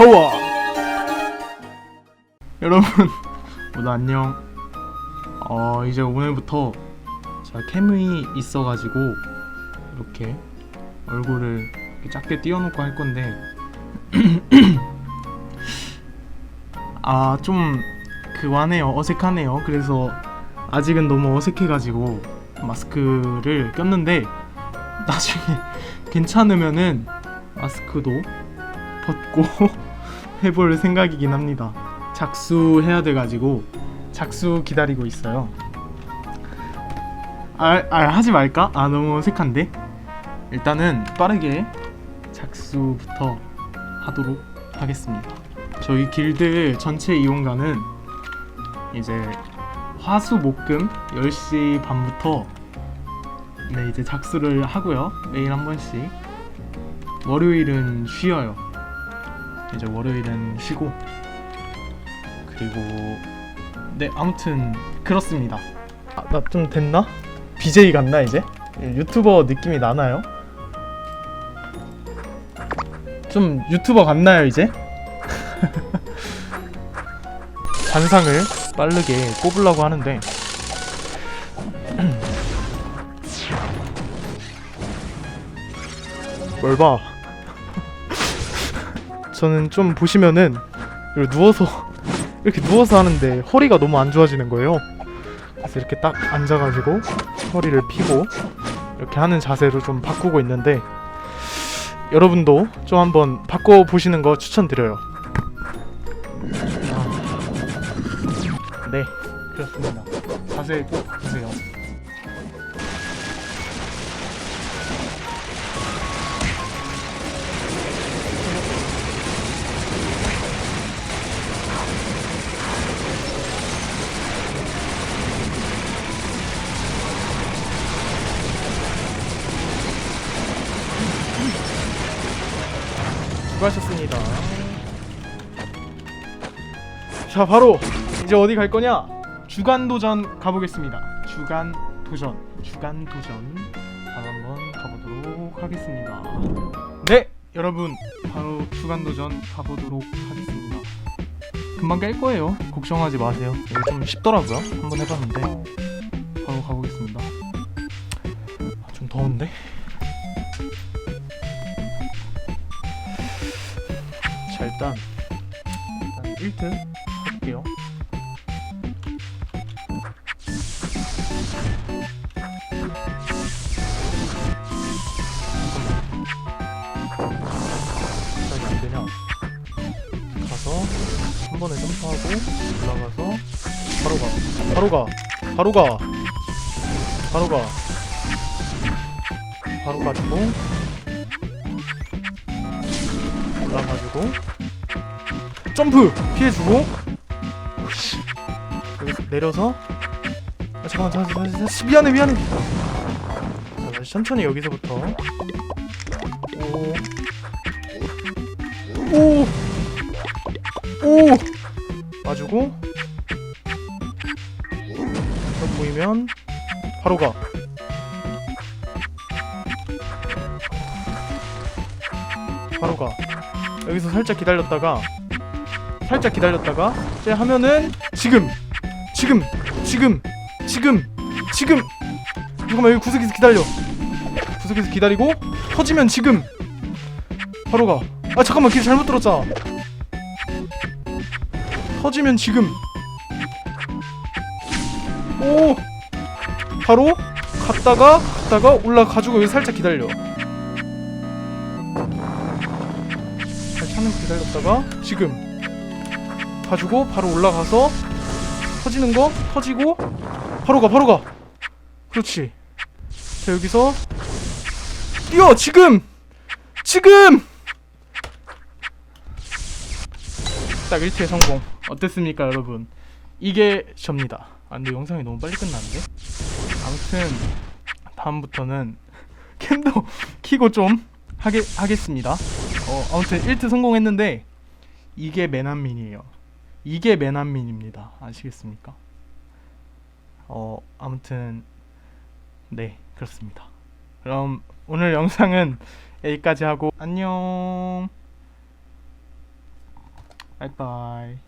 파워! 여러분 모두 안녕. 어 이제 오늘부터 제가 캠이 있어가지고 이렇게 얼굴을 이렇게 작게 띄워놓고 할 건데 아 좀 그와네요 어색하네요. 그래서 아직은 너무 어색해가지고 마스크를 꼈는데 나중에 괜찮으면은 마스크도 벗고 해볼 생각이긴 합니다. 작수해야 돼가지고 작수 기다리고 있어요. 아, 아 하지 말까? 아 너무 어색한데. 일단은 빠르게 작수부터 하도록 하겠습니다. 저희 길드 전체 이용가는 이제 화수 목금 10시 반부터 네 이제 작수를 하고요. 매일 한 번씩. 월요일은 쉬어요. 이제 월요일은 쉬고 그리고 네 아무튼 그렇습니다. 아, 나 좀 됐나? BJ 같나 이제? 유튜버 느낌이 나나요? 좀 유튜버 같나요 이제? 잔상을 빠르게 꼽으려고 하는데 뭘 봐? 저는 좀 보시면은 누워서 이렇게 누워서 하는데 허리가 너무 안 좋아지는 거예요. 그래서 이렇게 딱 앉아가지고 허리를 펴고 이렇게 하는 자세로 좀 바꾸고 있는데 여러분도 좀 한번 바꿔 보시는 거 추천드려요. 아, 네, 그렇습니다. 자세 꼭 바꾸세요. 수고하셨습니다. 자, 바로 이제 어디 갈 거냐? 주간 도전 가보겠습니다. 주간 도전, 주간 도전 바로 한번 가보도록 하겠습니다. 네, 여러분 바로 주간 도전 가보도록 하겠습니다. 금방 깰 거예요. 걱정하지 마세요. 좀 쉽더라고요. 한번 해봤는데 바로 가보겠습니다. 아, 좀 더운데? 자 일단 일단 1트 할게요. 시작이 안 되냐 가서 한 번에 점프하고 올라가서 바로 가. 바로 가. 바로 가. 바로 가. 바로 가지고 올라가지고. 점프! 피해주고. 여기서 내려서. 아, 잠깐만 잠깐만 잠깐만, 미안해 미안해. 자 다시 천천히 여기서부터. 오오오. 오! 맞주고. 점 보이면 바로 가. 바로 가 여기서 살짝 기다렸다가 살짝 기다렸다가 이제 하면은 지금 지금 지금 지금 지금. 잠깐만 여기 구석에서 기다려. 구석에서 기다리고 터지면 지금. 바로 가아 잠깐만 길 잘못 들었잖아. 터지면 지금. 오! 바로 갔다가 갔다가 올라가지고 여기 살짝 기다려 거 기다렸다가 지금 가지고 바로 올라가서 터지는 거 터지고 바로 가 바로 가. 그렇지. 자 여기서 뛰어 지금! 지금! 딱 1체 성공. 어땠습니까 여러분? 이게 접니다. 아 근데 영상이 너무 빨리 끝났는데? 아무튼 다음부터는 캠도 키고 좀 하게, 하겠습니다 어 아무튼 1트 성공했는데 이게 매난민이에요. 이게 매난민입니다. 아시겠습니까? 어 아무튼 네 그렇습니다. 그럼 오늘 영상은 여기까지 하고 안녕. 바이바이